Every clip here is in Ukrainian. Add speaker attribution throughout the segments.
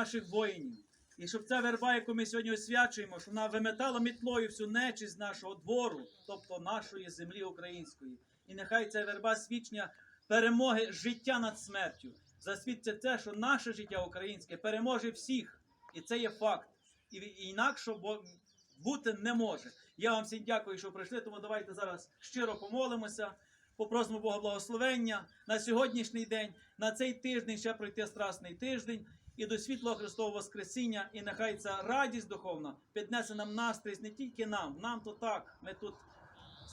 Speaker 1: наших воїнів. І щоб ця верба, яку ми сьогодні освячуємо, щоб вона виметала мітлою всю нечість нашого двору, тобто нашої землі української. І нехай ця верба свідчення перемоги життя над смертю. Засвідчить те, що наше життя українське переможе всіх. І це є факт. І інакше бути не може. Я вам всім дякую, що прийшли. Тому давайте зараз щиро помолимося, попросимо Бога благословення на сьогоднішній день, на цей тиждень ще пройти страсний тиждень і до світлого Христового Воскресіння. І нехай ця радість духовна піднесе нам настрій не тільки нам, нам то так. Ми тут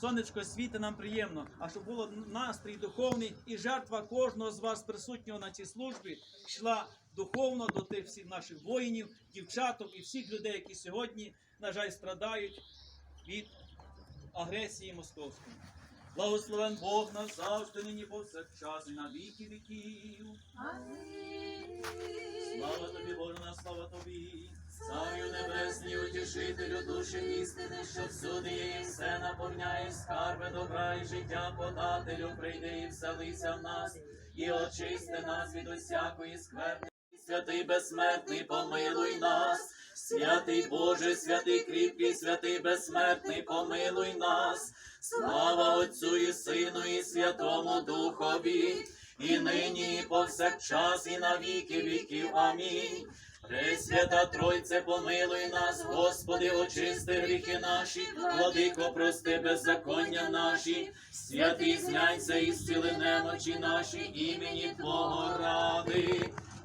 Speaker 1: сонечко світи нам приємно, а щоб було настрій духовний і жертва кожного з вас присутнього на цій службі йшла духовно до тих всіх наших воїнів, дівчаток і всіх людей, які сьогодні, на жаль, страдають від агресії московської. Благословен Бог нас завжди, нині повсякчас і на віки віків. Слава тобі, Боже, на слава тобі. Царю небесний, утішителю душі істини, що всюди є і все наповняє скарби добра і життя подателю, прийди і вселися в нас, і очисти нас від усякої скверни. Святий безсмертний, помилуй нас, святий Боже, святий кріпкий, святий безсмертний, помилуй нас. Слава Отцю і Сину, і Святому Духові, і нині, і повсякчас, і на віки віків. Амінь. Пресвята Тройце, помилуй нас, Господи, очисти гріхи наші, владико, прости беззаконня наші, святий зняйся і зціли немочі наші, імені Твого ради.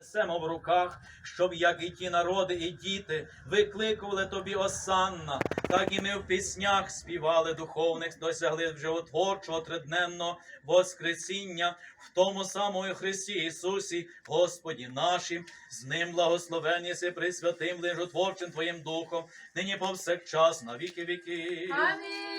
Speaker 1: Несемо в руках, щоб як і ті народи, і діти викликували тобі осанна, так і ми в піснях співали духовних, досягли животворчого триденного Воскресіння в тому самому Христі Ісусі, Господі нашим, з ним благословені си присвятим лежотворчим Твоїм Духом, нині повсякчас на віки віки.
Speaker 2: Амінь.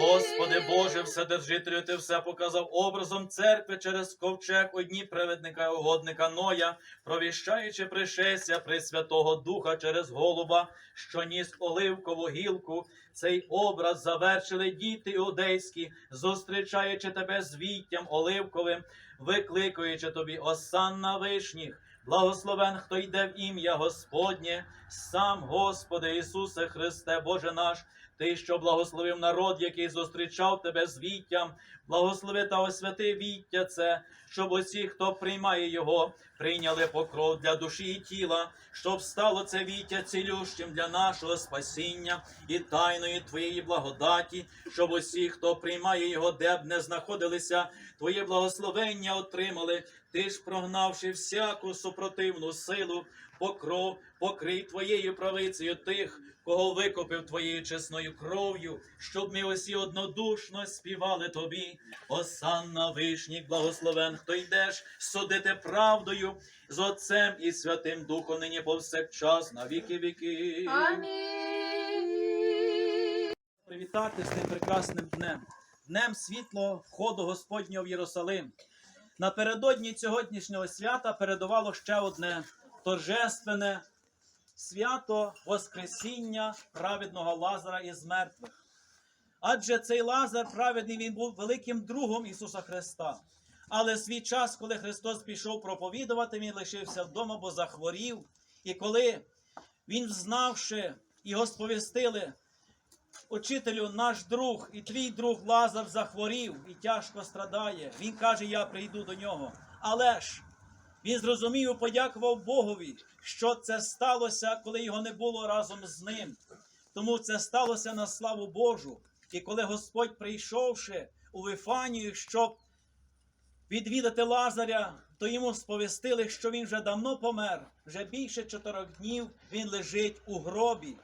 Speaker 2: Господи.
Speaker 1: Боже, Вседержителю, Ти все показав образом церкви через ковчег одні праведника і угодника Ноя, провіщаючи пришестя Пресвятого Духа через голуба, що ніс оливкову гілку. Цей образ завершили діти іудейські, зустрічаючи тебе з віттям оливковим, викликуючи тобі осан на вишніх. Благословен, хто йде в ім'я Господнє, сам Господи Ісусе Христе, Боже наш, Ти, що благословив народ, який зустрічав тебе з віттям, благослови та освяти віття це, щоб усі, хто приймає його, прийняли покров для душі і тіла, щоб стало це віття цілющим для нашого спасіння і тайної твоєї благодаті, щоб усі, хто приймає його, де б не знаходилися, твоє благословення отримали. Ти ж, прогнавши всяку супротивну силу, покров, покрий твоєю правицею тих, кого викопив твоєю чесною кров'ю, щоб ми усі однодушно співали тобі. Осанна вишніх, благословен, хто йдеш судити правдою з Отцем і Святим Духом нині повсякчас на віки віки.
Speaker 2: Амінь.
Speaker 1: Привітати з тим прекрасним днем, днем світлого входу Господнього в Єрусалим. Напередодні сьогоднішнього свята передувало ще одне торжественне свято Воскресіння праведного Лазара із мертвих. Адже цей Лазар праведний він був великим другом Ісуса Христа. Але свій час, коли Христос пішов проповідувати, він лишився вдома, бо захворів. І коли він, взнавши, його сповістили, Учителю, наш друг і твій друг Лазар захворів і тяжко страдає. Він каже, я прийду до нього. Але ж він зрозумів і подякував Богові, що це сталося, коли його не було разом з ним. Тому це сталося на славу Божу. І коли Господь, прийшовши у Вифанію, щоб відвідати Лазаря, то йому сповістили, що він вже давно помер, вже більше чотирьох днів він лежить у гробі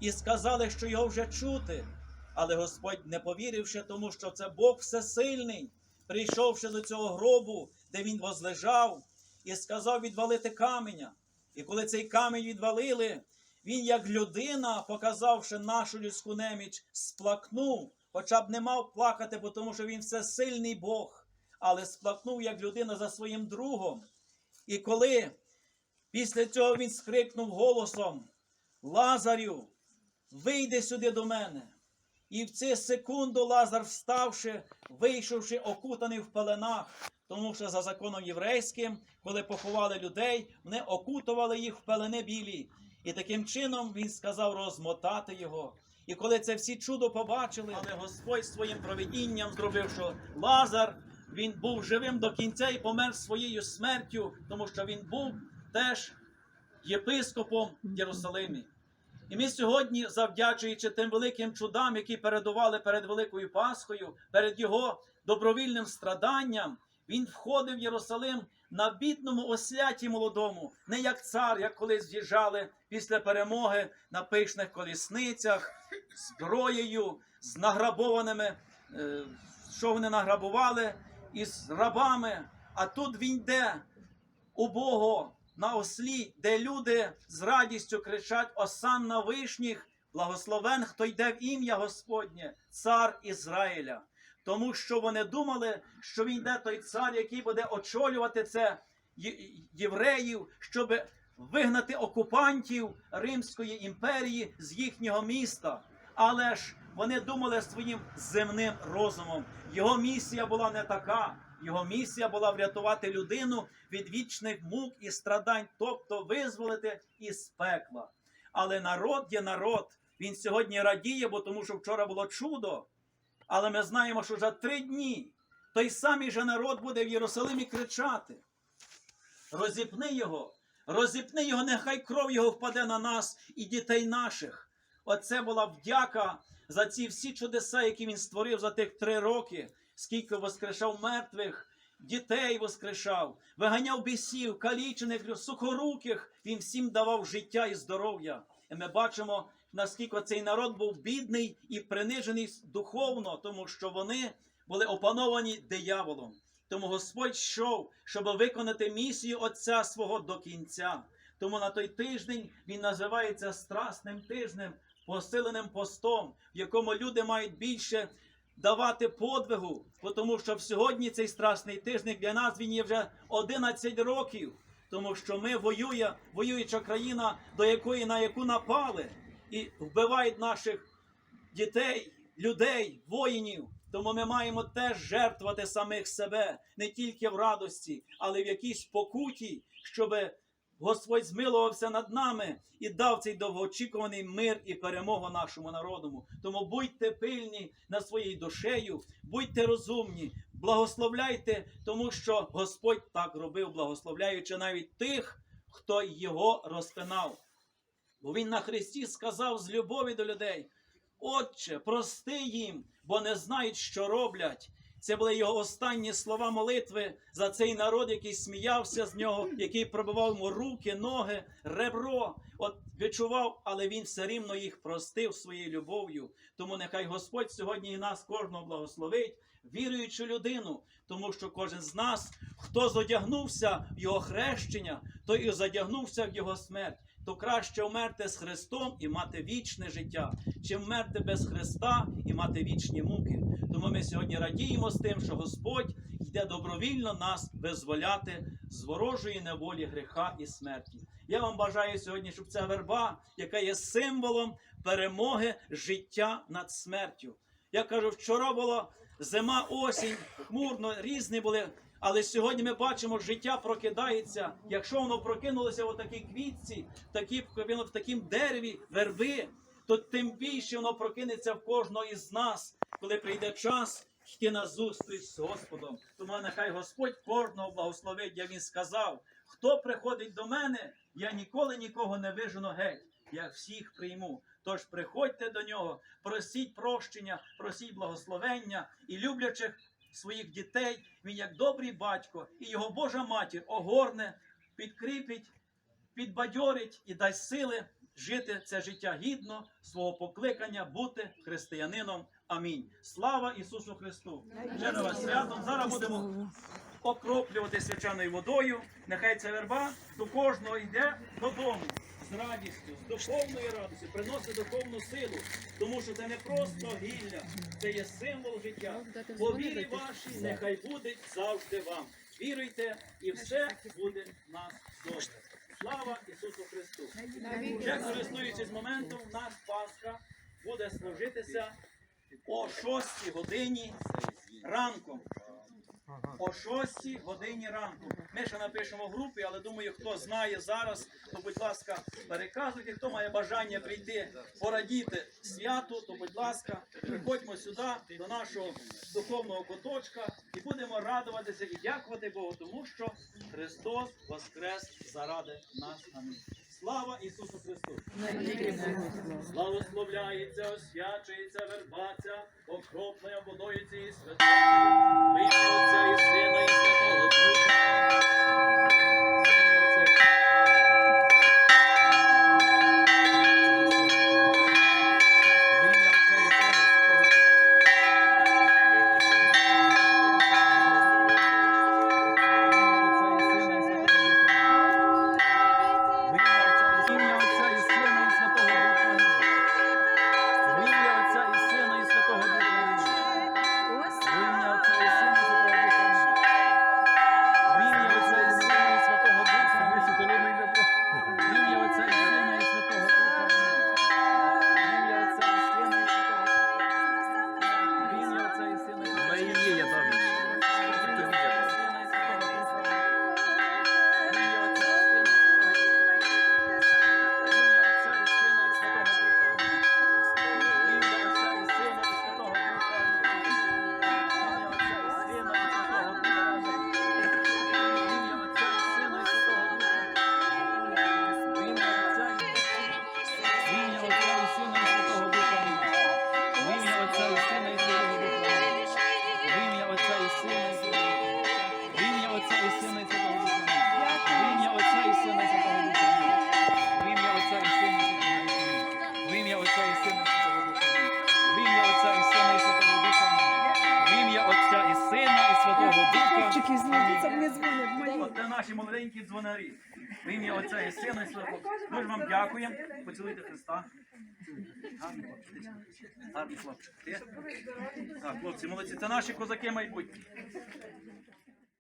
Speaker 1: і сказали, що його вже чути. Але Господь не повіривши, тому що це Бог всесильний, прийшовши до цього гробу, де він возлежав, і сказав відвалити каменя. І коли цей камінь відвалили, він, як людина, показавши нашу людську неміч, сплакнув, хоча б не мав плакати, бо тому що він всесильний Бог, але сплакнув як людина за своїм другом. І коли після цього він скрикнув голосом: Лазарю, вийди сюди до мене. І в цю секунду Лазар, вставши, вийшовши, окутаний в пеленах, тому що за законом єврейським, коли поховали людей, вони окутували їх в пелени білі. І таким чином він сказав розмотати його. І коли це всі чудо побачили, але Господь своїм провидінням зробив, що Лазар він був живим до кінця і помер своєю смертю, тому що він був теж єпископом в Єрусалимі. І ми сьогодні, завдячуючи тим великим чудам, які передували перед Великою Пасхою, перед його добровільним страданням, він входив в Єрусалим на бідному осляті молодому, не як цар, як колись з'їжджали після перемоги на пишних колісницях, зброєю, з награбованими, е, що вони награбували, із рабами. А тут він йде убого на ослі, де люди з радістю кричать Осан на вишніх, благословен, хто йде в ім'я Господнє, цар Ізраїля. Тому що вони думали, що він йде той цар, який буде очолювати це євреїв, щоб вигнати окупантів Римської імперії з їхнього міста. Але ж вони думали своїм земним розумом. Його місія була не така. Його місія була врятувати людину від вічних мук і страдань, тобто визволити із пекла. Але народ є народ. Він сьогодні радіє, бо тому що вчора було чудо. Але ми знаємо, що за три дні той самий же народ буде в Єрусалимі кричати: розіпни його, розіпни його, нехай кров його впаде на нас і дітей наших. Оце була вдяка за ці всі чудеса, які він створив за тих три роки, скільки воскрешав мертвих, дітей воскрешав, виганяв бісів, калічених, сухоруких. Він всім давав життя і здоров'я. І ми бачимо, наскільки цей народ був бідний і принижений духовно, тому що вони були опановані дияволом. Тому Господь йшов, щоб виконати місію Отця свого до кінця. Тому на той тиждень він називається страсним тижнем, посиленим постом, в якому люди мають більше давати подвигу, тому що сьогодні цей страсний тиждень для нас він є вже 11 років, тому що ми воює, воююча країна, до якої на яку напали, і вбивають наших дітей, людей, воїнів. Тому ми маємо теж жертвувати самих себе не тільки в радості, але в якійсь покуті, щоб Господь змилувався над нами і дав цей довгоочікуваний мир і перемогу нашому народу. Тому будьте пильні над своєю душею, будьте розумні, благословляйте, тому що Господь так робив, благословляючи навіть тих, хто його розпинав. Бо він на Христі сказав з любові до людей: Отче, прости їм, бо не знають, що роблять. Це були його останні слова молитви за цей народ, який сміявся з нього, який пробивав йому руки, ноги, ребро. От відчував, але він все рівно їх простив своєю любов'ю. Тому нехай Господь сьогодні і нас кожного благословить, віруючу людину, тому що кожен з нас, хто зодягнувся в його хрещення, той і задягнувся в його смерть. То краще вмерти з Христом і мати вічне життя, чим вмерти без Христа і мати вічні муки. Тому ми сьогодні радіємо з тим, що Господь йде добровільно нас визволяти з ворожої неволі гріха і смерті. Я вам бажаю сьогодні, щоб ця верба, яка є символом перемоги життя над смертю. Я кажу, вчора була зима, осінь, хмурно, різні були. Але сьогодні ми бачимо, життя прокидається. Якщо воно прокинулося в такій квітці, такі, в такому дереві, верби, то тим більше воно прокинеться в кожного із нас, коли прийде час йти на зустріч з Господом. Тому нехай Господь кожного благословить, як він сказав: хто приходить до мене, я ніколи нікого не вижену геть. Я всіх прийму. Тож приходьте до нього, просіть прощення, просіть благословення і люблячих своїх дітей, він як добрий батько і його Божа матір огорне, підкріпить, підбадьорить і дасть сили жити це життя гідно свого покликання бути християнином. Амінь. Слава Ісусу Христу! Вже святом. Зараз будемо окроплювати свячаною водою. Нехай ця верба до кожного йде додому з радістю, з духовною радістю, приносить духовну силу, тому що це не просто гілля, це є символ життя. По вірі вашій нехай буде завжди вам. Віруйте, і все буде в нас добре. Слава Ісусу Христу! Вже користуючись моментом, наш Пасха буде служитися о 6 годині ранку. О 6 годині ранку. Ми ще напишемо в групі, але думаю, хто знає зараз, то будь ласка, переказуйте. Хто має бажання прийти порадіти святу, то будь ласка, приходьмо сюди до нашого духовного куточка і будемо радуватися і дякувати Богу, тому що Христос воскрес заради нас. Амінь. Слава Ісусу Христу! Славословляється, освячується вербаця, окропною водою цієї святої, Отця і Сина і Святого наші молоденькі дзвонарі. В ім'я Отця і Сина і Святого. Дуже вам дякуємо. Поцілуйте Христа. Гарний хлопчик. Гарний хлопчик. Так, хлопці, молодці. Це наші козаки майбутні.